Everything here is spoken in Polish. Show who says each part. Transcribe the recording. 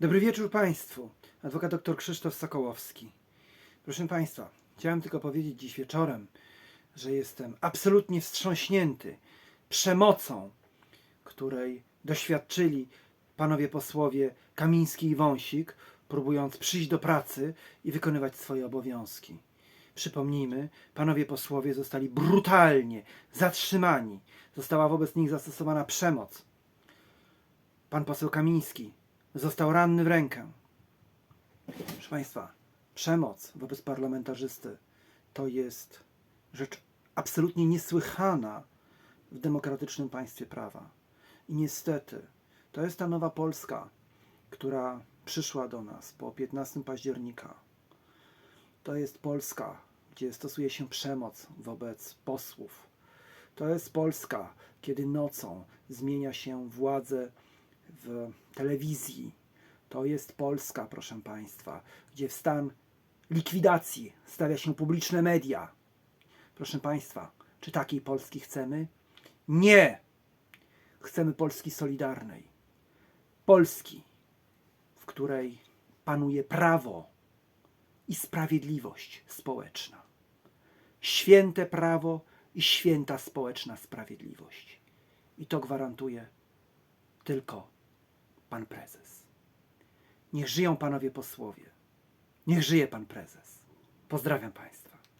Speaker 1: Dobry wieczór Państwu. Adwokat dr Krzysztof Sokołowski. Proszę Państwa, chciałem tylko powiedzieć dziś wieczorem, że jestem absolutnie wstrząśnięty przemocą, której doświadczyli panowie posłowie Kamiński i Wąsik, próbując przyjść do pracy i wykonywać swoje obowiązki. Przypomnijmy, panowie posłowie zostali brutalnie zatrzymani. Została wobec nich zastosowana przemoc. Pan poseł Kamiński został ranny w rękę. Proszę Państwa, przemoc wobec parlamentarzysty to jest rzecz absolutnie niesłychana w demokratycznym państwie prawa. I niestety, to jest ta nowa Polska, która przyszła do nas po 15 października. To jest Polska, gdzie stosuje się przemoc wobec posłów. To jest Polska, kiedy nocą zmienia się władzę w telewizji. To jest Polska, proszę Państwa, gdzie w stan likwidacji stawia się publiczne media. Proszę Państwa, czy takiej Polski chcemy? Nie! Chcemy Polski solidarnej. Polski, w której panuje prawo i sprawiedliwość społeczna. Święte prawo i święta społeczna sprawiedliwość. I to gwarantuje tylko pan prezes. Niech żyją panowie posłowie. Niech żyje pan prezes. Pozdrawiam państwa.